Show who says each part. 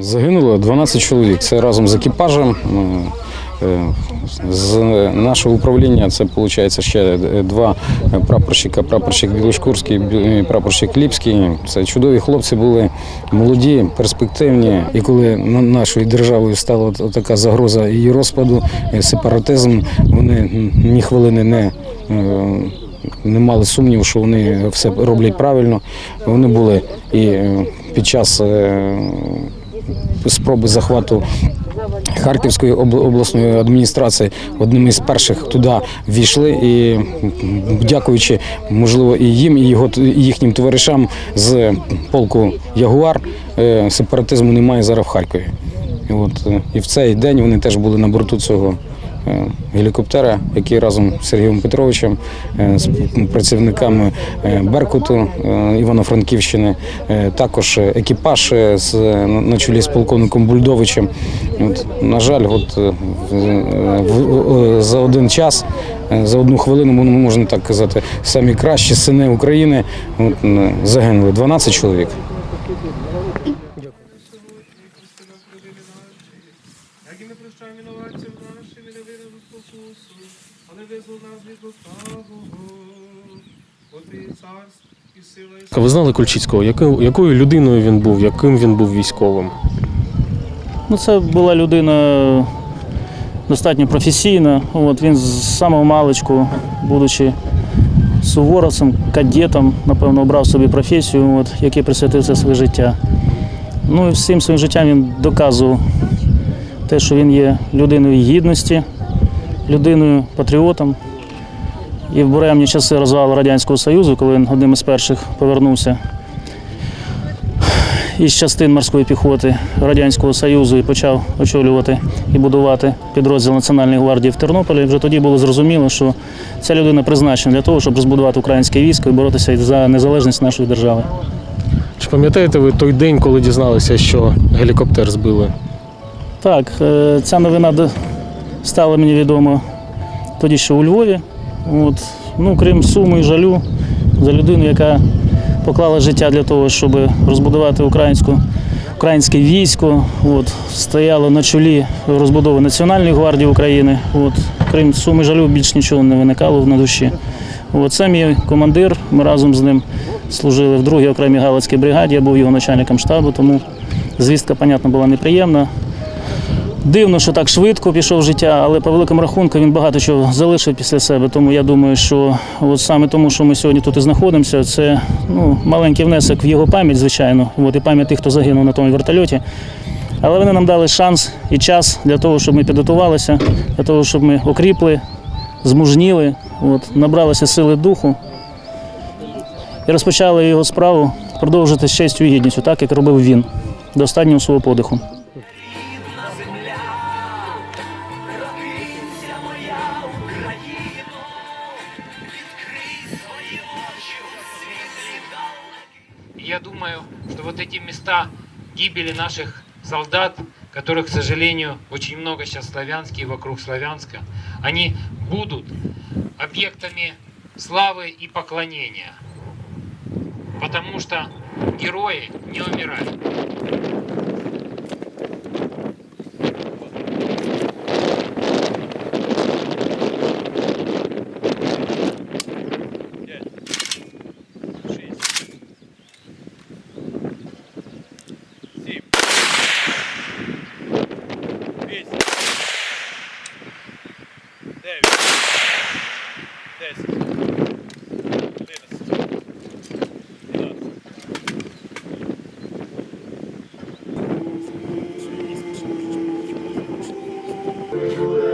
Speaker 1: Загинуло 12 чоловік. Це разом з екіпажем. е, е, З нашого управління це виходить ще два прапорщика, прапорщик Білошкурський, бі- прапорщик Ліпський. Це чудові хлопці були молоді, перспективні. І коли нашою державою стала така загроза її розпаду, е, сепаратизм, вони ні хвилини не е, не мали сумніву, що вони все роблять правильно. Вони були і під час спроби захвату Харківської обласної адміністрації одними з перших туди війшли і дякуючи, можливо, і їм, і його і їхнім товаришам з полку Ягуар е, сепаратизму немає зараз в Харкові. І, от, е, і в цей день вони теж були на борту цього гелікоптера, який разом з Сергієм Петровичем, е, з працівниками е, Беркуту е, Івано-Франківщини, е, також екіпаж е, з, на чолі з полковником Бульдовичем. От, на жаль, от, е, в- за один час, е, за одну хвилину, ну, можна так казати, самі кращі сини України от, е, загинули 12 чоловік.
Speaker 2: Ви знали Кульчицького? Якою, якою людиною він був, яким він був військовим?
Speaker 3: Ну, це була людина достатньо професійна. От, він з самого маличку, будучи суворовцем, кадетом, напевно, обрав собі професію, от, який присвятив це своє життя. Ну і всім своїм життям він доказував те, що він є людиною гідності, людиною патріотом. І в буремні часи розвалу Радянського Союзу, коли він одним із перших повернувся із частин морської піхоти Радянського Союзу і почав очолювати і будувати підрозділ Національної гвардії в Тернополі. Вже тоді було зрозуміло, що ця людина призначена для того, щоб розбудувати українське військо і боротися за незалежність нашої держави.
Speaker 2: Чи пам'ятаєте ви той день, коли дізналися, що гелікоптер збили?
Speaker 3: Так, е, ця новина стала мені відома тоді ще у Львові. От, ну, крім суму і жалю за людину, яка поклала життя для того, щоб розбудувати українську, українське військо, от, стояла на чолі розбудови Національної гвардії України. От, крім суми жалю, більш нічого не виникало на душі. От, це мій командир, ми разом з ним служили в 2-й окремій Галицькій бригаді, я був його начальником штабу, тому звістка, понятно, була неприємна. Дивно, що так швидко пішов життя, але по великому рахунку він багато чого залишив після себе. Тому я думаю, що от саме тому, що ми сьогодні тут і знаходимося, це ну, маленький внесок в його пам'ять, звичайно, от, і пам'ять тих, хто загинув на тому вертольоті. Але вони нам дали шанс і час для того, щоб ми підготувалися, для того, щоб ми окріпли, змужніли, от, набралися сили духу і розпочали його справу продовжити з честю і гідністю, так як робив він до останнього свого подиху.
Speaker 4: Я думаю, что вот эти места гибели наших солдат, которых, к сожалению, очень много сейчас славянские вокруг Славянска, они будут объектами славы и поклонения. Потому что герои не умирают. Hallelujah.